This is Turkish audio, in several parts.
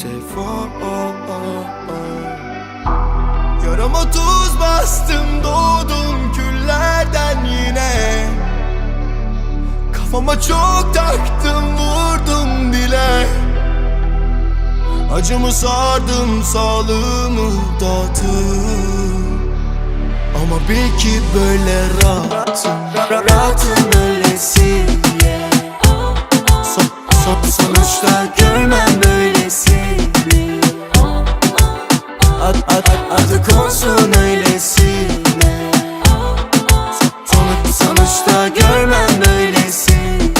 sefa Yarama tuz bastım doğdum küllerden yine. Kafama çok taktım vurdum dile Acımı sardım sağlığımı dağıttım. Ama bil ki böyle rahatım Ra- Rahatım adı konsun öylesine. Son, sonuçta görmem böylesini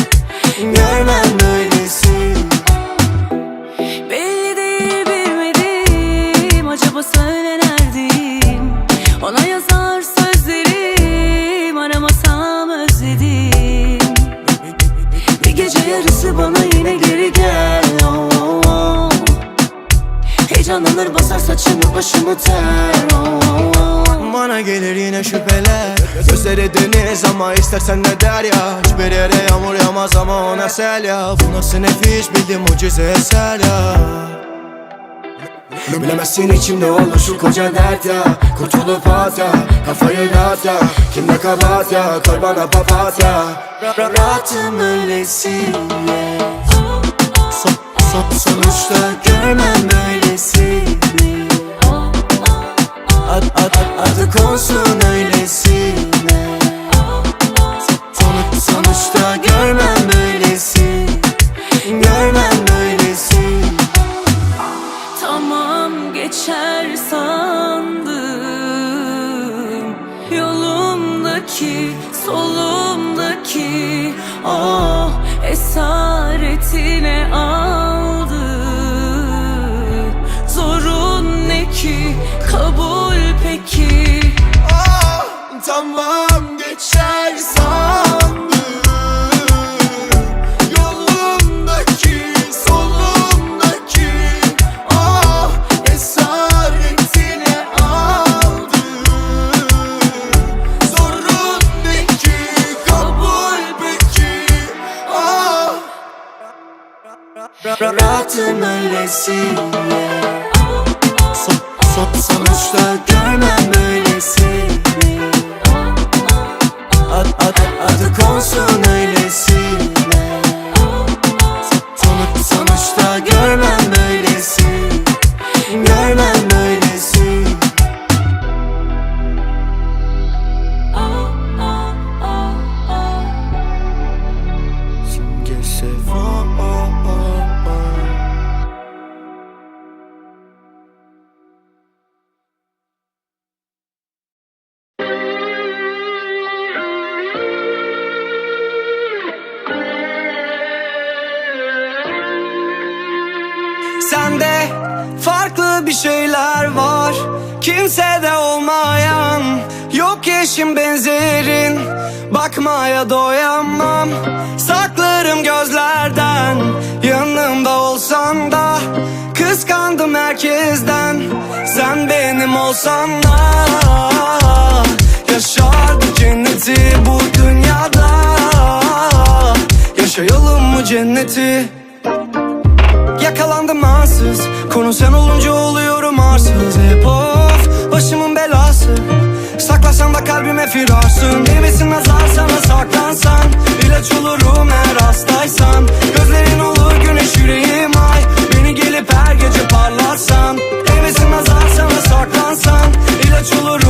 Görmem böylesini Belli değil bilmedim Acaba söylenerdim Ona yazar sözlerim Aramasam özledim. Bir gece yarısı bana Heyecanlanır basar saçımı başımı ter oh. Bana gelir yine şüpheler. Gözleri deniz ama istersen ne der ya? Hiçbir yere yağmur yağmaz ama ona sel ya. Bu nasıl nefis bildim mucize eser ya. Bilemezsin içimde olur şu koca dert ya. Kurtulup at ya Kafayı dağıt ya. Kimde kabahat ya Koy bana papatya Ra- Rahatım öylesiye Son, son, sonuçta görmem böylesini Ad, ad, ad, adı konsun öylesine. Sonuç, sonuçta görmem böylesi Görmem böylesi Tamam geçer sandım Yolumdaki, solumdaki Oh esaretine aldı. Zorun ne ki, kabul peki? Ah, Tamam geçer Rahatım öylesiye Son, son, sonuçta görmem farklı bir şeyler var. Kimsede olmayan. Yok eşin benzerin. Bakmaya doyamam. Saklarım gözlerden. Yanımda olsan da Kıskandım herkesten. Sen benim olsan da Yaşardık cenneti bu dünyada. Yaşayalım mı cenneti Ansız Konu sen olunca oluyorum arsız. Hep of başımın belası. Saklasan da kalbime firarsın. Neymesin nazar sana saklansan. İlaç olurum eğer hastaysan. Gözlerin olur güneş yüreğim ay. Beni gelip her gece parlarsan Neymesin nazar sana saklansan. İlaç olurum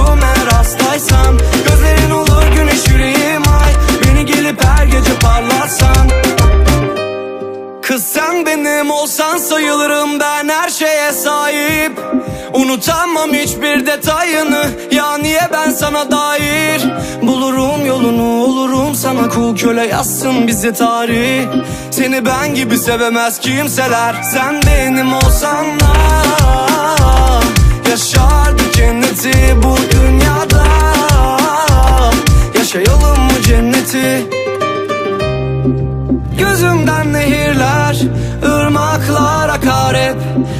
sayılırım ben her şeye sahip. Unutamam hiçbir detayını Ya niye ben sana dair? Bulurum yolunu olurum sana kul köle yazsın bize tarih. Seni ben gibi sevemez kimseler Sen benim olsan da. Yaşardık cenneti bu dünyada. Yaşayalım mı cenneti? Gözümden nehirler, ırmaklar akar hep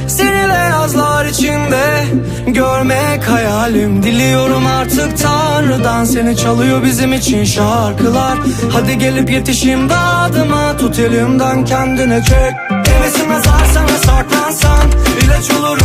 Seni beyazlar içinde görmek hayalim Diliyorum artık Tanrı'dan seni çalıyor bizim için şarkılar Hadi gelip yetişim dadıma tut elimden kendine çek Hevesim nazar sana saklansan İlaç hastaysan